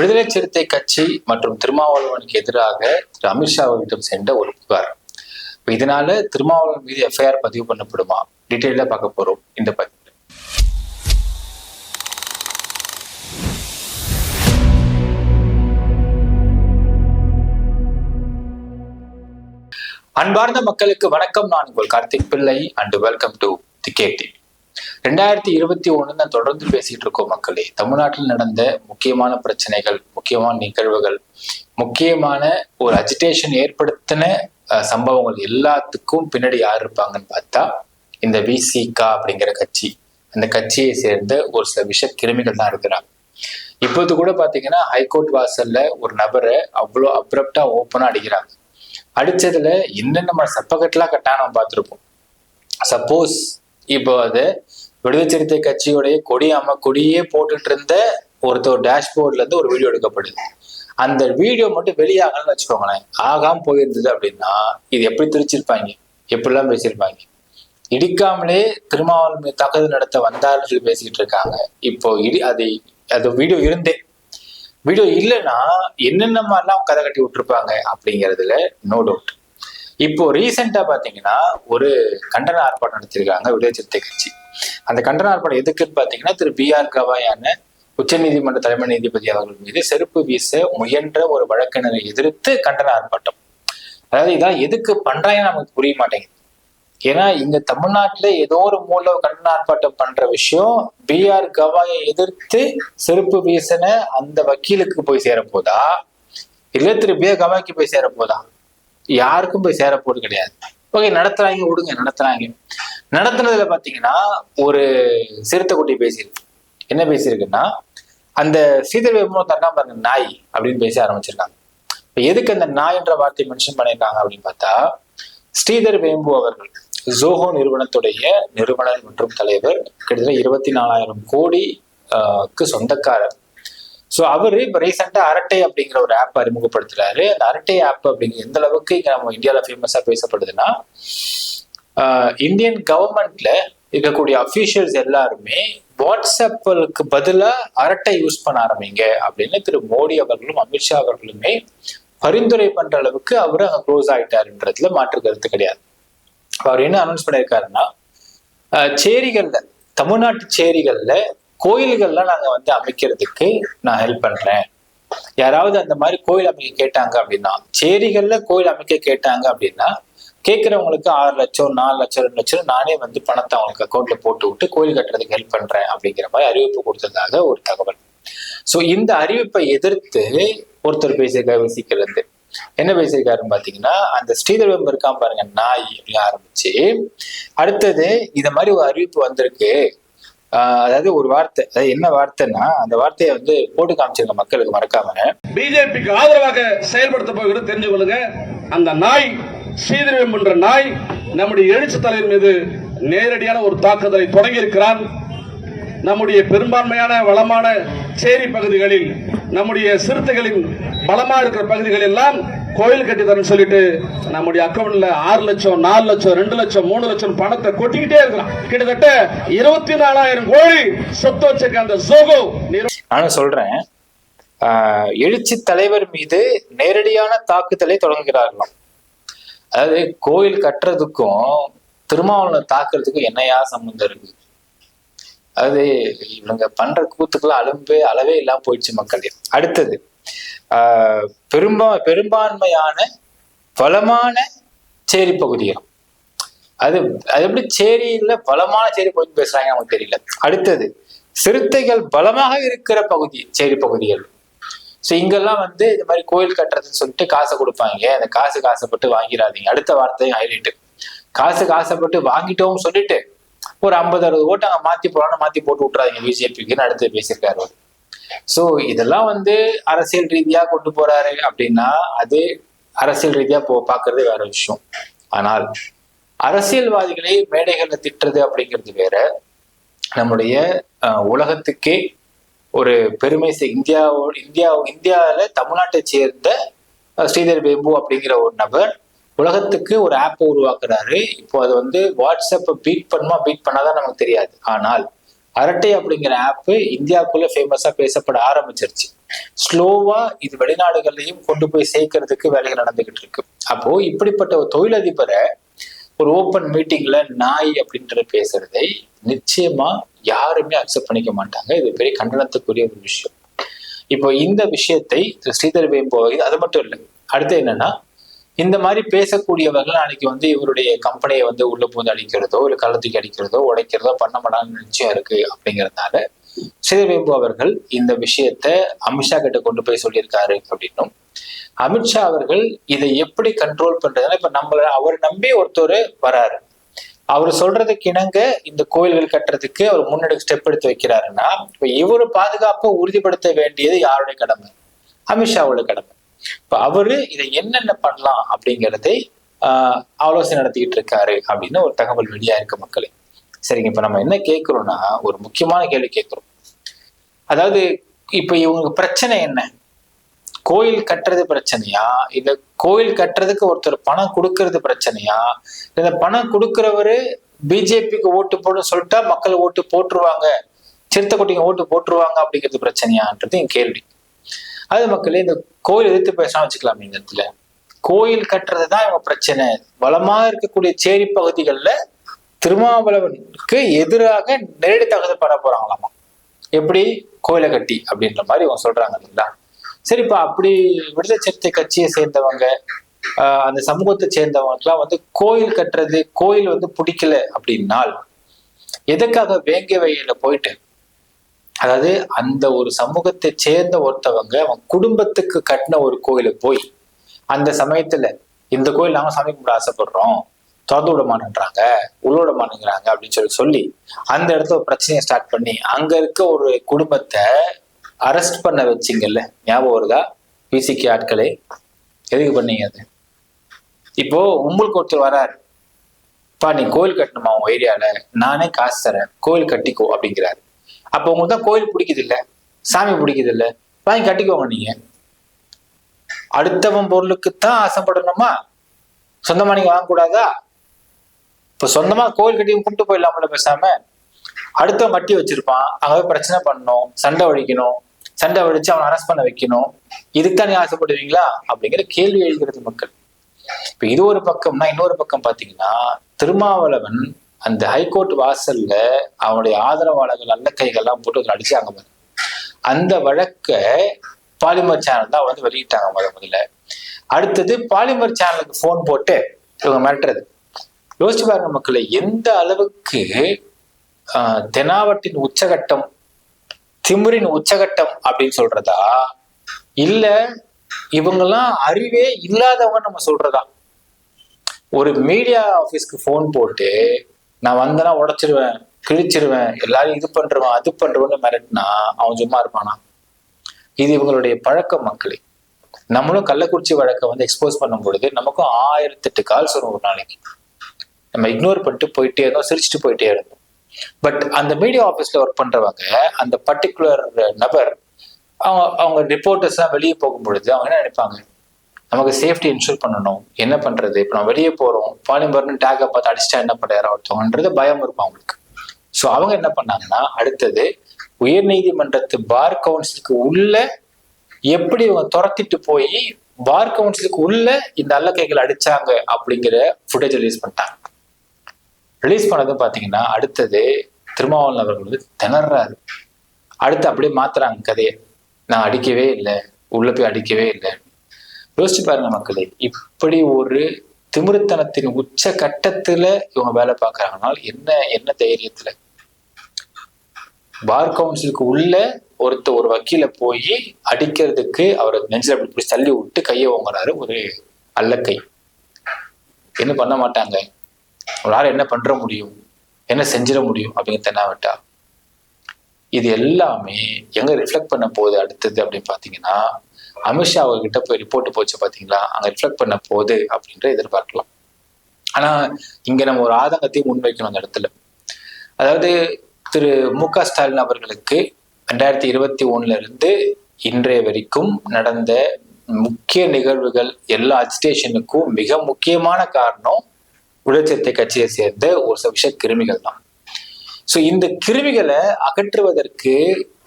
விடுதலை சிறுத்தை கட்சி மற்றும் திருமாவளவனுக்கு எதிராக திரு அமித்ஷா சென்ற ஒரு புகார். இதனால திருமாவளவன் மீது எஃப்ஐஆர் பதிவு பண்ணப்படுமா? டீட்டெயிலா பார்க்க போறோம். இந்த பதிவு அன்பார்ந்த மக்களுக்கு வணக்கம். நான் உங்கள் Karthik Pillai and welcome to the KD ரெண்டாயிரத்தி இருபத்தி ஒண்ணு தொடர்ந்து பேசிட்டு இருக்கோம் மக்களே. தமிழ்நாட்டில் நடந்த முக்கியமான பிரச்சனைகள் முக்கியமான நிகழ்வுகள் முக்கியமான ஒரு அஜிடேஷன் ஏற்படுத்தின சம்பவங்கள் எல்லாத்துக்கும் பின்னாடி யார் இருப்பாங்கன்னு பார்த்தா இந்த விசிகா அப்படிங்கிற கட்சி. அந்த கட்சியை சேர்ந்த ஒரு சில விஷ கிருமிகள் தான் இருக்கிறாங்க. இப்போது கூட பாத்தீங்கன்னா ஹைகோர்ட் வாசல்ல ஒரு நபரை அவ்வளோ அப்ரப்டா ஓப்பனா அடிக்கிறாங்க. அடிச்சதுல என்னென்ன சப்பக்கட்டெல்லாம் கட்டான நம்ம பார்த்துருப்போம். சப்போஸ் இப்போ அது விடுதலை சிறுத்தை கட்சியுடைய கொடி அம கொடியே போட்டுட்டு இருந்த ஒருத்தர் டேஷ்போர்ட்ல இருந்து ஒரு வீடியோ எடுக்கப்படுது. அந்த வீடியோ மட்டும் வெளியாகலன்னு வச்சுக்கோங்களேன். ஆகாம போயிருந்தது அப்படின்னா இது எப்படி திரிச்சிருப்பாங்க? எப்படிலாம் பேசியிருப்பாங்க? இடிக்காமலே திருமாவளவன் மீது தாக்குதல் நடத்த வந்தாருன்னு சொல்லி பேசிக்கிட்டு இருக்காங்க. இப்போ இடி அது அது வீடியோ இருந்தே. வீடியோ இல்லைன்னா என்னென்ன மாதிரிலாம் கதை கட்டி விட்டுருப்பாங்க அப்படிங்கிறதுல நோ டவுட் இப்போ ரீசெண்டா பாத்தீங்கன்னா ஒரு கண்டன ஆர்ப்பாட்டம் நடத்திருக்காங்க விடுதலை சிறுத்தை கட்சி. அந்த கண்டன ஆர்ப்பாட்டம் எதுக்குன்னு பாத்தீங்கன்னா திரு பி ஆர் கவாயான உச்சநீதிமன்ற தலைமை நீதிபதி அவர்கள் மீது செருப்பு வீச முயன்ற ஒரு வழக்கினரை எதிர்த்து கண்டன ஆர்ப்பாட்டம். அதாவது இதான் எதுக்கு பண்றாங்கன்னு நமக்கு புரிய மாட்டேங்குது. ஏன்னா இங்க தமிழ்நாட்டுல ஏதோ ஒரு மூல கண்டன ஆர்ப்பாட்டம் பண்ற விஷயம் பி ஆர் கவாயை எதிர்த்து செருப்பு வீசின அந்த வக்கீலுக்கு போய் சேரப்போதா இல்ல திரு பி ஆர் கவாய்க்கு போய் சேரப்போதா யாருக்கும் போய் சேர கிடையாது. ஓகே நடத்துறாங்க விடுங்க நடத்துறாங்க. நடத்துனதுல பாத்தீங்கன்னா ஒரு சிறுத்தை குட்டி பேசியிருக்கு. என்ன பேசியிருக்குன்னா அந்த ஸ்ரீதர் வேமோ தர்ணா பாருங்க நாய் அப்படின்னு பேச ஆரம்பிச்சிருக்காங்க. இப்ப எதுக்கு அந்த நாய் என்ற வார்த்தையை மென்ஷன் பண்ணியிருக்காங்க அப்படின்னு பார்த்தா ஸ்ரீதர் வேம்பு அவர்கள் ஜோஹோ நிறுவனத்துடைய நிறுவனர் மற்றும் தலைவர் கிட்டத்தட்ட இருபத்தி நாலாயிரம் கோடி ஆஹ், சொந்தக்காரர். ஸோ அவர் இப்போ ரீசெண்டாக அரட்டை அப்படிங்கிற ஒரு ஆப் அறிமுகப்படுத்துறாரு. அந்த அரட்டை ஆப் அப்படிங்கிற எந்த அளவுக்கு இங்கே நம்ம இந்தியாவில் ஃபேமஸாக பேசப்படுதுன்னா இந்தியன் கவர்மெண்ட்ல இருக்கக்கூடிய அஃபீஷியல்ஸ் எல்லாருமே வாட்ஸ்அப்புக்கு பதிலாக அரட்டை யூஸ் பண்ண ஆரம்பிங்க அப்படின்னு திரு மோடி அவர்களும் அமித்ஷா அவர்களுமே பரிந்துரை பண்ற அளவுக்கு அவரு அங்கே க்ளோஸ் ஆகிட்டாருன்றதுல மாற்று கருத்து கிடையாது. அவர் என்ன அனௌன்ஸ் பண்ணியிருக்காருன்னா சேரிகளில் சேரிகள்ல தமிழ்நாட்டு சேரிகள்ல கோயில்கள்லாம் நாங்க வந்து அமைக்கிறதுக்கு நான் ஹெல்ப் பண்றேன். யாராவது அந்த மாதிரி கோயில் அமைக்க கேட்டாங்க அப்படின்னா சேரிகள்ல கோயில் அமைக்க கேட்டாங்க அப்படின்னா கேட்குறவங்களுக்கு ஆறு லட்சம் நாலு லட்சம் ரெண்டு லட்சம் நானே வந்து பணத்தை அவங்களுக்கு அக்கௌண்ட்ல போட்டு விட்டு கோயில் கட்டுறதுக்கு ஹெல்ப் பண்றேன் அப்படிங்கிற மாதிரி அறிவிப்பு கொடுத்ததாக ஒரு தகவல். ஸோ இந்த அறிவிப்பை எதிர்த்து ஒருத்தர் பேசியிருக்காரு விசிக்கிறது என்ன பேசியிருக்காருன்னு பாத்தீங்கன்னா அந்த ஸ்ரீதர்வம் இருக்கான் பாருங்க நாய் அப்படின்னு ஆரம்பிச்சு அடுத்தது இந்த மாதிரி ஒரு அறிவிப்பு வந்திருக்கு. அதாவது ஒரு வார்த்தை அதாவது என்ன வார்த்தைன்னா அந்த வார்த்தையை வந்து போட்டு காமிச்சிருங்க மக்களுக்கு மறக்காம. பிஜேபிக்கு ஆதரவாக செயல்படுத்த போகிறது தெரிஞ்சு கொள்ளுங்க. அந்த நாய் ஸ்ரீதரவம் என்ற நாய் நம்முடைய எழுச்சி தலைவர் மீது நேரடியான ஒரு தாக்குதலை தொடங்கி இருக்கிறான் நம்முடைய பெரும்பான்மையான வளமான சேரி பகுதிகளில் நம்முடைய சிறுத்தைகளின் பலமா இருக்கிற பகுதிகள் எல்லாம் கோயில் கட்டி தரேன்னு சொல்லிட்டு நம்முடைய அக்கவுண்ட்ல ஆறு லட்சம் நாலு லட்சம் ரெண்டு லட்சம் மூணு லட்சம் பணத்தை கொட்டிக்கிட்டே இருக்கிறான். கிட்டத்தட்ட இருபத்தி நாலாயிரம் கோழி சொத்து வச்சிருக்க அந்த சோகோ நான் நானும் சொல்றேன். ஆஹ் எழுச்சி தலைவர் மீது நேரடியான தாக்குதலை தொடங்குகிறார்களாம். அதாவது கோயில் கட்டுறதுக்கும் திருமாவளவன் தாக்குறதுக்கும் என்னையா சம்பந்தம் இருக்கு? அது இவங்க பண்ற கூத்துக்கெல்லாம் அலும்பு அளவே இல்லாம போயிடுச்சு மக்கள். அடுத்தது ஆஹ் பெரும்பா பெரும்பான்மையான பலமான சேரி பகுதிகள். அது அது எப்படி சேரியில பலமான சேரி பகுதி பேசுறாங்க நமக்கு தெரியல. அடுத்தது சிறுத்தைகள் பலமாக இருக்கிற பகுதி சேரி பகுதிகள். ஸோ இங்கெல்லாம் வந்து இந்த மாதிரி கோயில் கட்டுறதுன்னு சொல்லிட்டு காசை கொடுப்பாங்க. அந்த காசு காசைப்பட்டு வாங்கிடாதீங்க. அடுத்த வார்த்தையும் ஹைலைட்டு. காசு காசைப்பட்டு வாங்கிட்டோம்னு சொல்லிட்டு ஒரு ஐம்பது அறுபது ஓட்டு அங்கே மாத்தி போடலாம்னு மாத்தி போட்டு விட்றாதீங்க பிஜேபிக்குன்னு அடுத்து பேசியிருக்காரு அவர். ஸோ இதெல்லாம் வந்து அரசியல் ரீதியா கொண்டு போறாரு அப்படின்னா அது அரசியல் ரீதியா போ பார்க்கறது வேற விஷயம். ஆனால் அரசியல்வாதிகளை மேடைகள்ல திட்டுறது அப்படிங்கிறது வேற. நம்முடைய உலகத்துக்கே ஒரு பெருமை செய்- இந்தியாவோ இந்தியா இந்தியாவில தமிழ்நாட்டை சேர்ந்த ஸ்ரீதர் பேபு அப்படிங்கிற ஒரு நபர் உலகத்துக்கு ஒரு ஆப்பை உருவாக்குறாரு. இப்போ அது வந்து வாட்ஸ்அப்பை பீட் பண்ணுமா பீட் பண்ணாதான் நமக்கு தெரியாது. ஆனால் அரட்டை அப்படிங்கிற ஆப் இந்தியாவுக்குள்ள ஃபேமஸா பேசப்பட ஆரம்பிச்சிருச்சு. ஸ்லோவா இது வெளிநாடுகள்லையும் கொண்டு போய் சேர்க்கறதுக்கு வேலைகள் நடந்துகிட்டு இருக்கு. அப்போ இப்படிப்பட்ட ஒரு தொழிலதிபரை ஒரு ஓப்பன் மீட்டிங்ல நாய் அப்படின்ற பேசுறதை நிச்சயமா யாருமே அக்செப்ட் பண்ணிக்க மாட்டாங்க. இது பெரிய கண்டனத்துக்குரிய ஒரு விஷயம். இப்போ இந்த விஷயத்தை ஸ்ரீதர் வேம்போ அது மட்டும் இல்லை. அடுத்து என்னன்னா இந்த மாதிரி பேசக்கூடியவர்கள் அன்னைக்கு வந்து இவருடைய கம்பெனியை வந்து உள்ள பூந்து அடிக்கிறதோ இல்லை கள்ளத்துக்கு அடிக்கிறதோ உடைக்கிறதோ பண்ண மாட்டாங்கன்னு நிச்சயம் இருக்கு அப்படிங்கறதுனால ஸ்ரீவேம்பு அவர்கள் இந்த விஷயத்த அமித்ஷா கிட்ட கொண்டு போய் சொல்லியிருக்காரு அப்படின்னும். அமித்ஷா அவர்கள் இதை எப்படி கண்ட்ரோல் பண்றதுன்னா இப்ப நம்மள அவர் நம்பி ஒருத்தர் வராரு. அவர் சொல்றதுக்கு இணங்க இந்த கோயில்கள் கட்டுறதுக்கு அவர் முன்னெடுக்க ஸ்டெப் எடுத்து வைக்கிறாருன்னா இப்ப இவரு பாதுகாப்பை உறுதிப்படுத்த வேண்டியது யாருடைய கடமை? அமித்ஷாவோட கடமை. இப்ப அவரு இதை என்னென்ன பண்ணலாம் அப்படிங்கிறதை ஆஹ் ஆலோசனை நடத்திக்கிட்டு இருக்காரு அப்படின்னு ஒரு தகவல் வெளியா இருக்கு மக்களே. சரிங்க இப்ப நம்ம என்ன கேட்கிறோம்னா ஒரு முக்கியமான கேள்வி கேட்கிறோம். அதாவது இப்ப இவங்க பிரச்சனை என்ன? கோயில் கட்டுறது பிரச்சனையா? இல்ல கோயில் கட்டுறதுக்கு ஒருத்தர் பணம் கொடுக்கறது பிரச்சனையா? இந்த பணம் கொடுக்கறவரு பிஜேபிக்கு ஓட்டு போட சொல்லிட்டா மக்கள் ஓட்டு போட்டுருவாங்க. சிறுத்தை குட்டிங்க ஓட்டு போட்டுருவாங்க அப்படிங்கிறது பிரச்சனையான்றது என் கேள்வி. அது மக்களே இந்த கோயில் எதிர்த்து பேசாம வச்சுக்கலாம் இந்த இடத்துல. கோயில் கட்டுறது தான் இவங்க பிரச்சனை. வளமாக இருக்கக்கூடிய சேரி பகுதிகளில் திருமாவளவனுக்கு எதிராக நேரடி தகவல் பட போறாங்களாமா? எப்படி? கோயிலை கட்டி அப்படின்ற மாதிரி இவங்க சொல்றாங்க இல்லைங்களா? சரிப்பா அப்படி விடுதலை சிறுத்தை கட்சியை சேர்ந்தவங்க அந்த சமூகத்தை சேர்ந்தவங்களுக்குலாம் வந்து கோயில் கட்டுறது கோயில் வந்து பிடிக்கல அப்படின்னால் எதுக்காக வேங்க வழியில போயிட்டு அதாவது அந்த ஒரு சமூகத்தை சேர்ந்த ஒருத்தவங்க அவன் குடும்பத்துக்கு கட்டின ஒரு கோயிலை போய் அந்த சமயத்துல இந்த கோயில் நாம சாமி கும்பிட ஆசைப்படுறோம். திறந்து விட மாட்டேன்றாங்க. உள்ள விட மாட்டேங்கிறாங்க அப்படின்னு சொல்லி சொல்லி அந்த இடத்துல ஒரு பிரச்சனையை ஸ்டார்ட் பண்ணி அங்க இருக்க ஒரு குடும்பத்தை அரெஸ்ட் பண்ண வச்சிங்கல்ல ஞாபகம் வருதா? பிசிக்கு ஆட்களே எதுக்கு பண்ணீங்க அது? இப்போ உங்களுக்கு ஒருத்தர் வராரு. பா நீ கோயில் கட்டணுமா உன் ஏரியால? நானே காசு தரேன். கோயில் கட்டிக்கோ அப்படிங்கிறாரு. அப்போ உங்களுக்கு தான் கோயில் பிடிக்குது இல்ல சாமி பிடிக்குது இல்ல வாங்கி கட்டிக்கோங்க நீங்க. அடுத்தவன் பொருளுக்குத்தான் ஆசைப்படணுமா? சொந்தமா நீங்க வாங்கக்கூடாதா? இப்ப சொந்தமா கோயில் கட்டி கும்பிட்டு போயிடலாம்ல பேசாம. அடுத்தவன் கட்டி வச்சிருப்பான் அங்க போய் பிரச்சனை பண்ணணும் சண்டை வலிக்கணும் சண்டை வலிச்சு அவனை அரெஸ்ட் பண்ண வைக்கணும். இதுக்குதான் நீ ஆசைப்படுவீங்களா? அப்படிங்கிற கேள்வி எழுகிறது மக்கள். இப்ப இது ஒரு பக்கம்னா இன்னொரு பக்கம் பாத்தீங்கன்னா திருமாவளவன் அந்த ஹைகோர்ட் வாசல்ல அவனுடைய ஆதரவாளர்கள் நல்ல கைகள்லாம் போட்டு அடிச்சாங்க பாரு. அந்த வழக்க பாலிமர் சேனல் தான் வந்து வெளியிட்டாங்க முத முதல்ல. அடுத்தது பாலிமர் சேனலுக்கு ஃபோன் போட்டு இவங்க மிரட்டுறது. யோசிச்சு பாருங்க மக்களை எந்த அளவுக்கு தெனாவட்டின் உச்சகட்டம் திமிரின் உச்சகட்டம் அப்படின்னு சொல்றதா? இல்ல இவங்கெல்லாம் அறிவே இல்லாதவங்க நம்ம சொல்றதா? ஒரு மீடியா ஆபீஸ்க்கு ஃபோன் போட்டு நான் வந்தேன்னா உடைச்சிருவேன் கிழிச்சிருவேன் எல்லாரும் இது பண்றவன் அது பண்றவன்னு மிரட்டினா அவன் சும்மா இருப்பானா? இது இவங்களுடைய பழக்க மக்களே. நம்மளும் கள்ளக்குறிச்சி வழக்கை வந்து எக்ஸ்போஸ் பண்ணும் பொழுது நமக்கும் ஆயிரத்தெட்டு கால்ஸ் வரும் ஒரு நாளைக்கு. நம்ம இக்னோர் பண்ணிட்டு போயிட்டே இருந்தோம் சிரிச்சுட்டு போயிட்டே இருந்தோம். பட் அந்த மீடியா ஆஃபீஸ்ல ஒர்க் பண்றவங்க அந்த பர்டிகுலர் நபர் அவங்க அவங்க ரிப்போர்ட்டர்ஸ் எல்லாம் வெளியே போகும் பொழுது அவங்க என்ன நினைப்பாங்க? நமக்கு சேஃப்டி இன்ஷூர் பண்ணணும். என்ன பண்றது? இப்போ நம்ம வெளியே போறோம். பாலிமர்னு டேக்கை பார்த்து அடிச்சிட்டா என்ன பண்ண ஒருத்தவங்கன்றது பயம் இருக்கும் அவங்களுக்கு. ஸோ அவங்க என்ன பண்ணாங்கன்னா அடுத்தது உயர்நீதிமன்றத்து பார் கவுன்சிலுக்கு உள்ள எப்படி இவங்க துரத்திட்டு போய் பார் கவுன்சிலுக்கு உள்ள இந்த அல்லக்கைகள் அடிச்சாங்க அப்படிங்கிற ஃபுட்டேஜ் ரிலீஸ் பண்ணிட்டாங்க. ரிலீஸ் பண்ணது பாத்தீங்கன்னா அடுத்தது திருமாவளவன் அவர்கள் வந்து திணறாரு. அடுத்து அப்படியே மாத்துறாங்க கதையை. நான் அடிக்கவே இல்லை. உள்ள போய் அடிக்கவே இல்லை. யோசிச்சு பாருங்க மக்களே இப்படி ஒரு திமிருத்தனத்தின் உச்ச கட்டத்துல இவங்க வேலை பார்க்கறாங்கனால் என்ன என்ன தைரியத்துல? பார் கவுன்சிலுக்கு உள்ள ஒருத்த ஒரு வக்கீல போய் அடிக்கிறதுக்கு அவரை நெஞ்சில் அப்படி இப்படி தள்ளி விட்டு கையை ஓங்குறாரு ஒரு அல்லக்கை. என்ன பண்ண மாட்டாங்க? அவரால் என்ன பண்ற முடியும்? என்ன செஞ்சிட முடியும்? அப்படிங்கிற தென்னாவட்டா. இது எல்லாமே எங்க ரிஃப்ளெக்ட் பண்ண போகுது அடுத்தது அப்படின்னு பாத்தீங்கன்னா அமித்ஷா அவர்கிட்ட போய் ரிப்போர்ட் போச்சு பார்த்தீங்களா அங்கே ரிஃப்ளெக்ட் பண்ண போகுது அப்படின்ற எதிர்பார்க்கலாம். ஆனால் இங்கே நம்ம ஒரு ஆதங்கத்தையும் முன்வைக்கணும் அந்த இடத்துல. அதாவது திரு மு க ஸ்டாலின் அவர்களுக்கு ரெண்டாயிரத்தி இருபத்தி ஒன்னுல இருந்து இன்றைய வரைக்கும் நடந்த முக்கிய நிகழ்வுகள் எல்லா அஜிடேஷனுக்கும் மிக முக்கியமான காரணம் விடுதலை கட்சியை சேர்ந்த ஒரு சில விஷ கிருமிகள் தான். ஸோ இந்த கிருமிகளை அகற்றுவதற்கு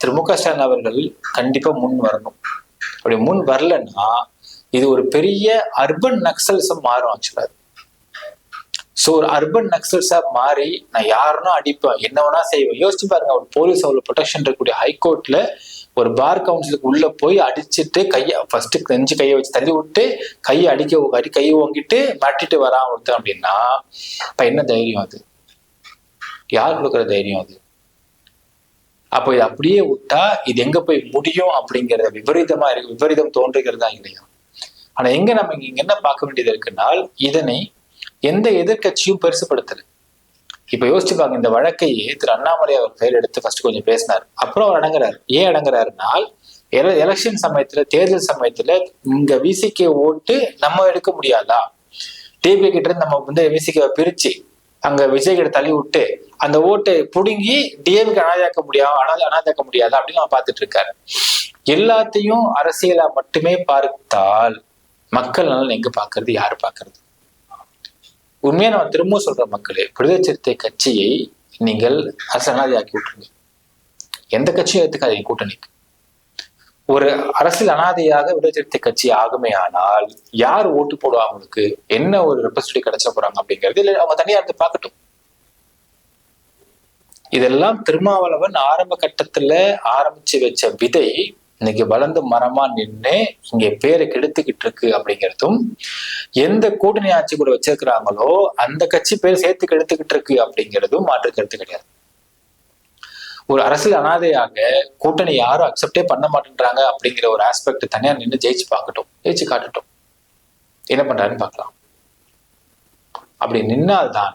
திரு மு க ஸ்டாலின் அவர்கள் கண்டிப்பாக முன் வரணும். அப்படி முன் வரலன்னா இது ஒரு பெரிய அர்பன் நக்சல்ஸம் மாறும் ஆக்சுவலா ஸோ ஒரு அர்பன் நக்சல்ஸா மாறி நான் யாருன்னா அடிப்பேன் என்ன வேணா செய்வேன். யோசிச்சு பாருங்க ஒரு போலீஸ் அவ்வளோ ப்ரொடெக்ஷன் இருக்கக்கூடிய ஹைகோர்ட்ல ஒரு பார் கவுன்சிலுக்கு உள்ள போய் அடிச்சுட்டு கையை ஃபர்ஸ்ட் நெஞ்சு கையை வச்சு தள்ளி விட்டு கையை அடிக்க அடி கையை ஓங்கிட்டு மாட்டிட்டு வரான் ஒருத்தன் அப்படின்னா அப்ப என்ன தைரியம் அது? யார் கொடுக்குற தைரியம் அது? அப்போ இது அப்படியே விட்டா இது எங்க போய் முடியும் அப்படிங்கிறத விபரீதமா இருக்கு. விபரீதம் தோன்றுகிறதா இல்லையா ஆனா எங்க நம்ம இங்க என்ன பார்க்க வேண்டியது இருக்குனால் இதனை எந்த எதிர்க்கட்சியும் பெருசுபடுத்தல. இப்ப யோசிச்சு பாருங்க இந்த வழக்கையே திரு அண்ணாமலை அவர் பெயர் எடுத்து ஃபர்ஸ்ட் கொஞ்சம் பேசினார். அப்புறம் அவர் அடங்குறாரு. ஏன் அடங்குறாருனால் எல- எலெக்ஷன் சமயத்துல தேர்தல் சமயத்துல இங்க விசிகே ஓட்டு நம்ம எடுக்க முடியாதா? டிபி கிட்ட இருந்து நம்ம வந்து விசிக்க பிரிச்சு அங்க விஜய்கிட்ட தள்ளி விட்டு அந்த ஓட்டை புடுங்கி டிஎம்க்கு அனாதாக்க முடியாது அனாத அனாதாக்க முடியாதா அப்படின்னு நான் பார்த்துட்டு இருக்காரு. எல்லாத்தையும் அரசியலா மட்டுமே பார்த்தால் மக்கள் நலன் எங்க பாக்குறது யாரு பாக்குறது உண்மையா நான் திரும்பவும் சொல்ற மக்களே விடுதலை சிறுத்தை கட்சியை நீங்கள் அரசு அனாதையாக்கி விட்டுருங்க. எந்த கட்சியும் எடுத்துக்காதீங்க கூட்டணிக்கு. ஒரு அரசியல் அனாதையாக விடுதலை சிறுத்தை கட்சி ஆகுமே ஆனால் யார் ஓட்டு போடுவா அவங்களுக்கு? என்ன ஒரு ரெப்ரஸன்டேட்டிவ் கிடைச்ச போறாங்க அப்படிங்கிறது இல்ல அவங்க தனியா இருந்து பார்க்கட்டும். இதெல்லாம் திருமாவளவன் ஆரம்ப கட்டத்துல ஆரம்பிச்சு வச்ச விதை இன்னைக்கு வளர்ந்து மரமா நின்று இங்க பேரை கெடுத்துக்கிட்டு இருக்கு அப்படிங்கிறதும் எந்த கூட்டணி ஆட்சி கூட வச்சிருக்கிறாங்களோ அந்த கட்சி பேர் சேர்த்து கெடுத்துக்கிட்டு இருக்கு அப்படிங்கிறதும் மாற்று கருத்து கிடையாது. ஒரு அரசியல் அனாதையாக கூட்டணி யாரும் அக்செப்டே பண்ண மாட்டேன்றாங்க அப்படிங்கிற ஒரு ஆஸ்பெக்ட் தனியா நின்று ஜெயிச்சு பார்க்கட்டும் ஜெயிச்சு காட்டட்டும். என்ன பண்றாருன்னு பார்க்கலாம். அப்படி நின்னால்தான்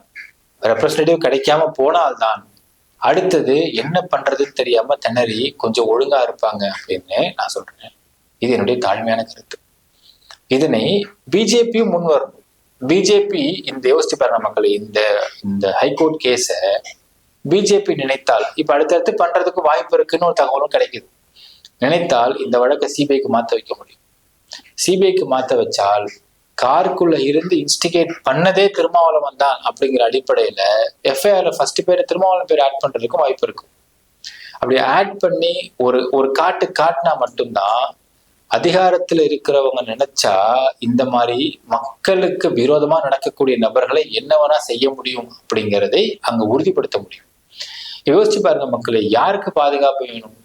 ரெப்ரஸன்டேட்டிவ் கிடைக்காம போனால்தான் அடுத்தது என்ன பண்றதுன்னு தெரியாம திணறி கொஞ்சம் ஒழுங்கா இருப்பாங்க அப்படின்னு நான் சொல்றேன். இது என்னுடைய தாழ்மையான கருத்து. இதனை பிஜேபியும் முன் வரணும் பிஜேபி இந்த யோசிச்சு பாருங்க மக்களை இந்த இந்த ஹைகோர்ட் கேஸை பிஜேபி நினைத்தால் இப்ப அடுத்தடுத்து பண்றதுக்கு வாய்ப்பு இருக்குன்னு ஒரு தகவலும் கிடைக்குது. நினைத்தால் இந்த வழக்கை சிபிஐக்கு மாத்த வைக்க முடியும். சிபிஐக்கு மாத்த வச்சால் காருக்குள்ள இருந்து இன்ஸ்டிகேட் பண்ணதே திருமாவளவன் தான் அப்படிங்கிற அடிப்படையில எஃப்ஐஆர்ல ஃபர்ஸ்ட் பேர் திருமாவளவன் பேர் ஆட் பண்றதுக்கும் வாய்ப்பு இருக்கும். அப்படி ஆட் பண்ணி ஒரு ஒரு காட்டு காட்டினா மட்டும்தான் அதிகாரத்துல இருக்கிறவங்க நினைச்சா இந்த மாதிரி மக்களுக்கு விரோதமா நடக்கக்கூடிய நபர்களை என்ன வேணா செய்ய முடியும் அப்படிங்கிறதை அங்க உறுதிப்படுத்த முடியும். யோசிச்சு பாருங்க மக்களை யாருக்கு பாதுகாப்பு வேணும்?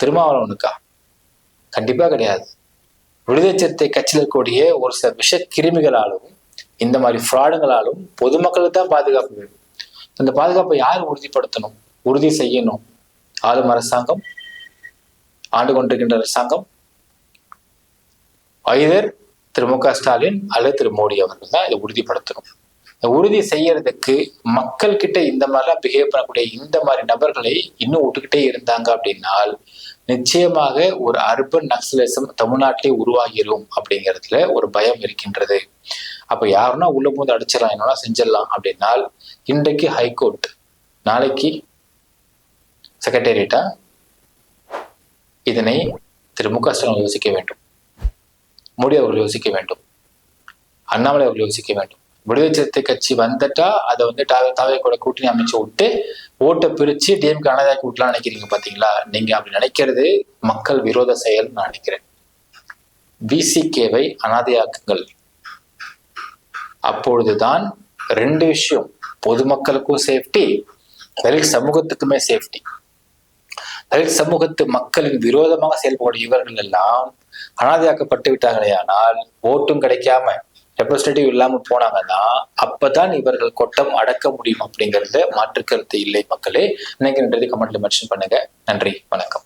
திருமாவளவனுக்கா? கண்டிப்பா கிடையாது. விடுதலை சிறுத்தை கட்சியில் இருக்கக்கூடிய ஒரு சில விஷ கிருமிகளாலும் இந்த மாதிரி ஃப்ராடுங்களாலும் பொதுமக்களுக்கு தான் பாதுகாப்பு வேணும். அந்த பாதுகாப்பை யார் உறுதிப்படுத்தணும்? உறுதி செய்யணும். ஆளும் அரசாங்கம் ஆண்டு கொண்டிருக்கின்ற அரசாங்கம் ஐதர் திரு மு க ஸ்டாலின் அல்லது திரு மோடி அவர்கள் தான் இதை உறுதிப்படுத்தணும். உறுதி செய்யறதுக்கு மக்கள் கிட்ட இந்த மாதிரிலாம் பிஹேவ் பண்ணக்கூடிய இந்த மாதிரி நபர்களை இன்னும் விட்டுக்கிட்டே இருந்தாங்க அப்படின்னால் நிச்சயமாக ஒரு அர்பன் நக்சலிசம் தமிழ்நாட்டிலே உருவாகிரும் அப்படிங்கிறதுல ஒரு பயம் இருக்கின்றது. அப்ப யாருன்னா உள்ள போது அடிச்சிடலாம் என்னன்னா செஞ்சிடலாம் அப்படின்னால் இன்றைக்கு ஹைகோர்ட் நாளைக்கு செக்ரட்டேரியட்டா இதனை திரு மு க ஸ்டாலின் யோசிக்க வேண்டும். மோடி அவர்கள் யோசிக்க வேண்டும். அண்ணாமலை அவர்கள் யோசிக்க வேண்டும். விடுதலை சிறுத்தை கட்சி வந்துட்டா அதை வந்து தாவே தாவே கூட கூட்டணி அமைச்சு விட்டு ஓட்டை பிரிச்சு டிஎம்கே அனதா கூட்டலாம் நினைக்கிறீங்க பாத்தீங்களா? நீங்க அப்படி நினைக்கிறது மக்கள் விரோத செயல் நான் நினைக்கிறேன். பிசிகேவை அனாதையாக்குங்கள். அப்பொழுதுதான் ரெண்டு விஷயம் பொதுமக்களுக்கும் சேஃப்டி தலித் சமூகத்துக்குமே சேஃப்டி தலித் சமூகத்து மக்களின் விரோதமாக செயல்படும் இவர்கள் எல்லாம் அனாதையாக்கப்பட்டு விட்டார்களே ஆனால் ஓட்டும் கிடைக்காம ரெப்ரஸன்டேட்டிவ் இல்லாம போனாங்கன்னா அப்பதான் இவர்கள் கொட்டம் அடக்க முடியும் அப்படிங்கறத மாற்று கருத்து இல்லை மக்களே. நினைக்கிறன்றது கமெண்ட்ல மென்ஷன் பண்ணுங்க. நன்றி வணக்கம்.